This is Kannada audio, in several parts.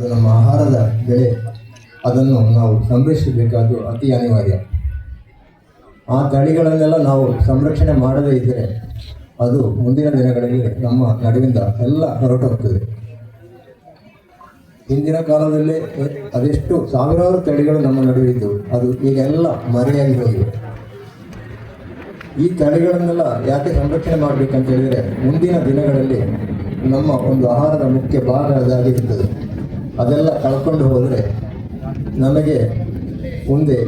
ಅದು ನಮ್ಮ ಆಹಾರದ ಬೆಳೆ. ಅದನ್ನು ನಾವು ಸಂರಕ್ಷಿಸಬೇಕಾದ್ದು ಅತಿ ಅನಿವಾರ್ಯ. ಆ ತಳಿಗಳನ್ನೆಲ್ಲ ನಾವು ಸಂರಕ್ಷಣೆ ಮಾಡದೇ ಇದ್ದರೆ ಅದು ಮುಂದಿನ ದಿನಗಳಲ್ಲಿ ನಮ್ಮ ನಡುವಿಂದ ಎಲ್ಲ ಹೊರಟೋಗ್ತದೆ. ಹಿಂದಿನ ಕಾಲದಲ್ಲಿ ಅದೆಷ್ಟು ಸಾವಿರಾರು ತಳಿಗಳು ನಮ್ಮ ನಡುವೆ ಇದ್ದವು. ಅದು ಈಗೆಲ್ಲ ಮರೆಯಾಗಿ ಹೋಗಿವೆ ಈ ತಳಿಗಳನ್ನೆಲ್ಲ ಯಾಕೆ ಸಂರಕ್ಷಣೆ ಮಾಡಬೇಕಂತ ಹೇಳಿದರೆ ಮುಂದಿನ ದಿನಗಳಲ್ಲಿ ನಮ್ಮ ಒಂದು ಆಹಾರದ ಮುಖ್ಯ ಭಾಗ ಅದಾಗಿರುತ್ತದೆ ಅದೆಲ್ಲ ಕಳ್ಕೊಂಡು ಹೋದರೆ ನಮಗೆ ಮುಂದೆ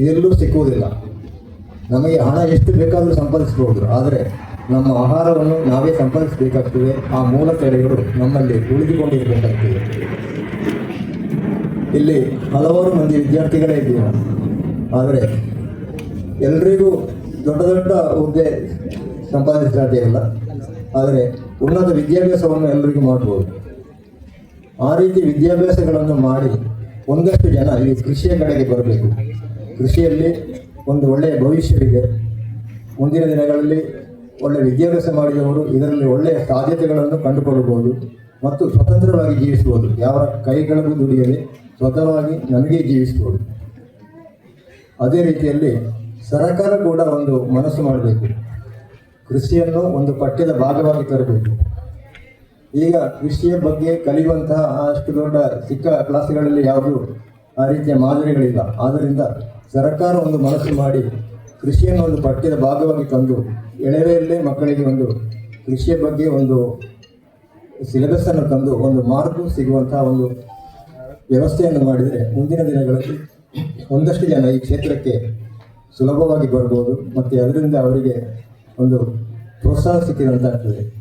ಇದೆಲ್ಲೂ ಸಿಕ್ಕುವುದಿಲ್ಲ. ನಮಗೆ ಹಣ ಎಷ್ಟು ಬೇಕಾದರೂ ಸಂಪಾದಿಸಬಹುದು ಆದರೆ ನಮ್ಮ ಆಹಾರವನ್ನು ನಾವೇ ಸಂಪಾದಿಸಬೇಕಾಗ್ತದೆ. ಆ ಮೂಲ ತಡೆಗಳು ನಮ್ಮಲ್ಲಿ ಉಳಿದುಕೊಂಡಿರಬೇಕಾಗ್ತದೆ. ಇಲ್ಲಿ ಹಲವಾರು ಮಂದಿ ವಿದ್ಯಾರ್ಥಿಗಳೇ ಇದ್ದೀವಿ ಆದರೆ ಎಲ್ರಿಗೂ ದೊಡ್ಡ ದೊಡ್ಡ ಹುದ್ದೆ ಸಂಪಾದಿಸ ಸಾಧ್ಯ ಇಲ್ಲ. ಆದರೆ ಉನ್ನತ ವಿದ್ಯಾಭ್ಯಾಸವನ್ನು ಎಲ್ಲರಿಗೂ ಮಾಡ್ಬೋದು. ಆ ರೀತಿ ವಿದ್ಯಾಭ್ಯಾಸಗಳನ್ನು ಮಾಡಿ ಒಂದಷ್ಟು ಜನ ಈ ಕೃಷಿಯ ಕಡೆಗೆ ಬರಬೇಕು. ಕೃಷಿಯಲ್ಲಿ ಒಂದು ಒಳ್ಳೆಯ ಭವಿಷ್ಯವಿದೆ. ಮುಂದಿನ ದಿನಗಳಲ್ಲಿ ಒಳ್ಳೆಯ ವಿದ್ಯಾಭ್ಯಾಸ ಮಾಡಿದವರು ಇದರಲ್ಲಿ ಒಳ್ಳೆಯ ಸಾಧ್ಯತೆಗಳನ್ನು ಕಂಡುಕೊಳ್ಳಬಹುದು ಮತ್ತು ಸ್ವತಂತ್ರವಾಗಿ ಜೀವಿಸಬಹುದು. ಯಾವ ಕೈಗಳಿಗೂ ದುಡಿಯಲಿ ಸ್ವತಃವಾಗಿ ನಮಗೆ ಜೀವಿಸಬಹುದು. ಅದೇ ರೀತಿಯಲ್ಲಿ ಸರ್ಕಾರ ಕೂಡ ಒಂದು ಮನಸ್ಸು ಮಾಡಬೇಕು. ಕೃಷಿಯನ್ನು ಒಂದು ಪಠ್ಯದ ಭಾಗವಾಗಿ ತರಬೇಕು. ಈಗ ಕೃಷಿಯ ಬಗ್ಗೆ ಕಲಿಯುವಂತಹ ಅಷ್ಟು ದೊಡ್ಡ ಚಿಕ್ಕ ಕ್ಲಾಸ್ಗಳಲ್ಲಿ ಯಾವುದು ಆ ರೀತಿಯ ಮಾದರಿಗಳಿಲ್ಲ. ಆದ್ದರಿಂದ ಸರ್ಕಾರ ಒಂದು ಮನಸ್ಸು ಮಾಡಿ ಕೃಷಿಯನ್ನು ಒಂದು ಪಠ್ಯದ ಭಾಗವಾಗಿ ತಂದು ಎಳೆವೆಯಲ್ಲೇ ಮಕ್ಕಳಿಗೆ ಒಂದು ಕೃಷಿಯ ಬಗ್ಗೆ ಒಂದು ಸಿಲೆಬಸ್ಸನ್ನು ತಂದು ಒಂದು ಮಾರ್ಗ ಸಿಗುವಂತಹ ಒಂದು ವ್ಯವಸ್ಥೆಯನ್ನು ಮಾಡಿದರೆ ಮುಂದಿನ ದಿನಗಳಲ್ಲಿ ಒಂದಷ್ಟು ಜನ ಈ ಕ್ಷೇತ್ರಕ್ಕೆ ಸುಲಭವಾಗಿ ಬರ್ಬೋದು. ಮತ್ತು ಅದರಿಂದ ಅವರಿಗೆ ಒಂದು ಪ್ರೋತ್ಸಾಹ ಸಿಕ್ಕಿದಂತಾಗ್ತದೆ.